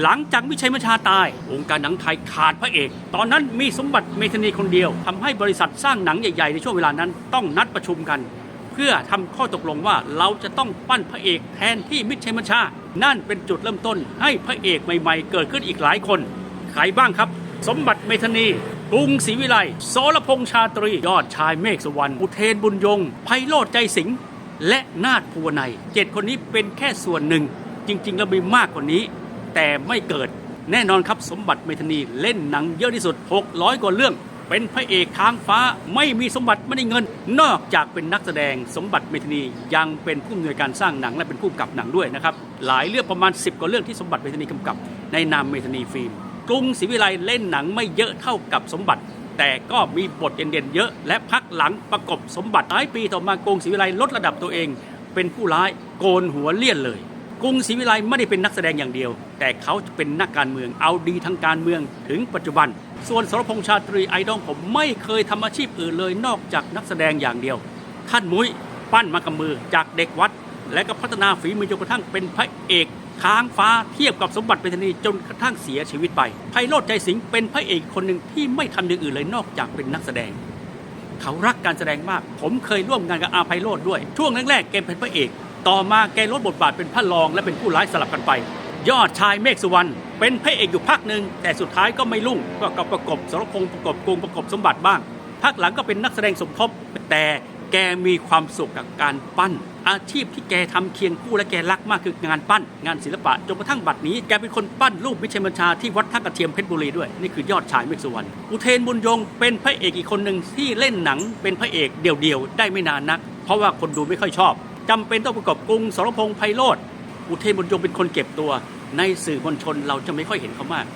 หลังจากมิชัยมชาตาย วงการหนังไทยขาดพระเอก ตอนนั้นมีสมบัติเมธนีคนเดียวทำให้บริษัทสร้างหนังใหญ่ๆ ในช่วงเวลานั้นต้องนัดประชุมกัน เพื่อทำข้อตกลงว่าเราจะต้องปั้นพระเอกแทนที่มิชัยมัญชา นั่นเป็นจุดเริ่มต้นให้พระเอกใหม่ๆ เกิดขึ้นอีกหลายคนใครบ้างครับ สมบัติเมธนีกรุงศรีวิไลโสรพงษ์ชาตรี ยอดชายเมฆสวรรณอุเทนบุญยงไพโรธใจสิงห์และนาฏภูวนัยเจ็ดคนนี้เป็นแค่ส่วนหนึ่ง จริงๆ แล้วมีมากกว่านี้ แต่ไม่เกิด แน่นอนครับสมบัติเมธานีเล่นหนังเยอะที่สุด 600 กว่าเรื่อง เป็นพระเอกค้างฟ้าไม่มีสมบัติไม่ได้เงิน นอกจากเป็นนักแสดงสมบัติเมธานียังเป็นผู้อำนวยการสร้างหนังและเป็นผู้กำกับหนังด้วยนะครับหลายเรื่องประมาณ 10 กว่าเรื่องที่สมบัติเมธานีกำกับ ในนามเมธานีฟิล์มกรุงศรีวิไลเล่นหนังไม่เยอะเท่ากับสมบัติแต่ก็มีบทเด่นๆเยอะ และพักหลังประกบสมบัติหลายปีต่อมากรุงศรีวิไลลดระดับตัวเอง เป็นผู้ร้ายโกนหัวเลี่ยนเลย กรุงศรีวิไลไม่ได้เป็นนักแสดงอย่างเดียว แต่เขาเป็นนักการเมืองเอาดีทางการเมืองถึงปัจจุบัน ส่วนสรพงษ์ชาตรีไอดอลผมไม่เคยทำอาชีพอื่นเลยนอกจากนักแสดงอย่างเดียว ท่านมุ้ยปั้นมากับมือจากเด็กวัด และก็พัฒนาฝีมือจนกระทั่งเป็นพระเอกค้างฟ้าเทียบกับสมบัติเป็นธนีจนกระทั่งเสียชีวิตไปไพโรธใจสิงห์เป็นพระเอกคนหนึ่งที่ไม่ทำอย่างอื่นเลยนอกจากเป็นนักแสดง เขารักการแสดงมาก ผมเคยร่วมงานกับอาไพโรธด้วย ช่วงแรกๆแกเป็นพระเอก ต่อมาแกลดบทบาทเป็นพระรองและเป็นผู้ร้ายสลับกันไป ยอดชายเมฆสุวรรณเป็นพระเอกอยู่พักหนึ่งแต่สุดท้ายก็ไม่รุ่งก็กับประกบสรพงษ์ประกบกงประกบสมบัติบ้างพักหลังก็เป็นนักแสดงสมทบ แต่แกมีความสุขกับการปั้น อาชีพที่แกทำเคียงคู่และแกรักมากคืองานปั้น งานศิลปะจนกระทั่งบัดนี้แกเป็นคนปั้นรูปมิชัยบัญชาที่วัดท่ากระเทียมเพชรบุรีด้วยนี่คือยอดชายเมฆสุวรรณอุเทนบุญยงเป็นพระเอกอีกคนหนึ่งที่เล่นหนังเป็นพระเอกเดี่ยวๆได้ไม่นานนัก เพราะว่าคนดูไม่ค่อยชอบ จำเป็นต้องประกอบกรุงสรพงษ์ไพโรธอุเทนบุญยงเป็นคนเก็บตัว ในสื่อมวลชนเราจะไม่ค่อยเห็นเขามาก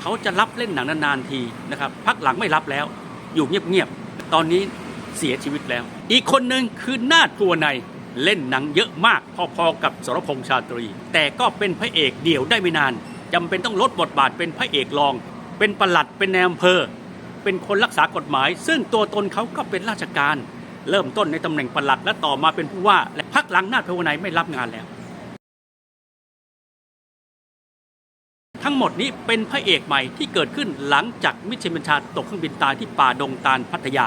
เขาจะรับเล่นหนังนานๆทีนะครับพักหลังไม่รับแล้ว อยู่เงียบๆตอนนี้เสียชีวิตแล้ว อีกคนหนึ่งคือนาฏภูวนัยเล่นหนังเยอะมากพอๆกับสรพงษ์ชาตรี แต่ก็เป็นพระเอกเดี่ยวได้ไม่นานจำเป็นต้องลดบทบาทเป็นพระเอกรอง เป็นประหลัดเป็นนายอำเภอ เป็นคนรักษากฎหมาย ซึ่งตัวตนเขาก็เป็นราชการ เริ่มต้นในตำแหน่งประหลัด และต่อมาเป็นผู้ว่าและพักหลังนาฏภูวนัยไม่รับงานแล้ว ทั้งหมดนี้เป็นพระเอกใหม่ที่เกิดขึ้นหลังจากมิชัยบัญชาตกเครื่องบินตายที่ป่าดงตาลพัทยา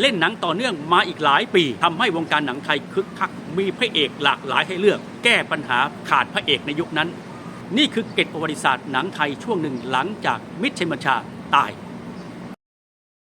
เล่นหนังต่อเนื่องมาอีกหลายปีทำให้วงการหนังไทยคึกคักมีพระเอกหลากหลายให้เลือก แก้ปัญหาขาดพระเอกในยุคนั้น นี่คือเกร็ดประวัติศาสตร์หนังไทยช่วงหนึ่งหลังจากมิชัยบัญชาตาย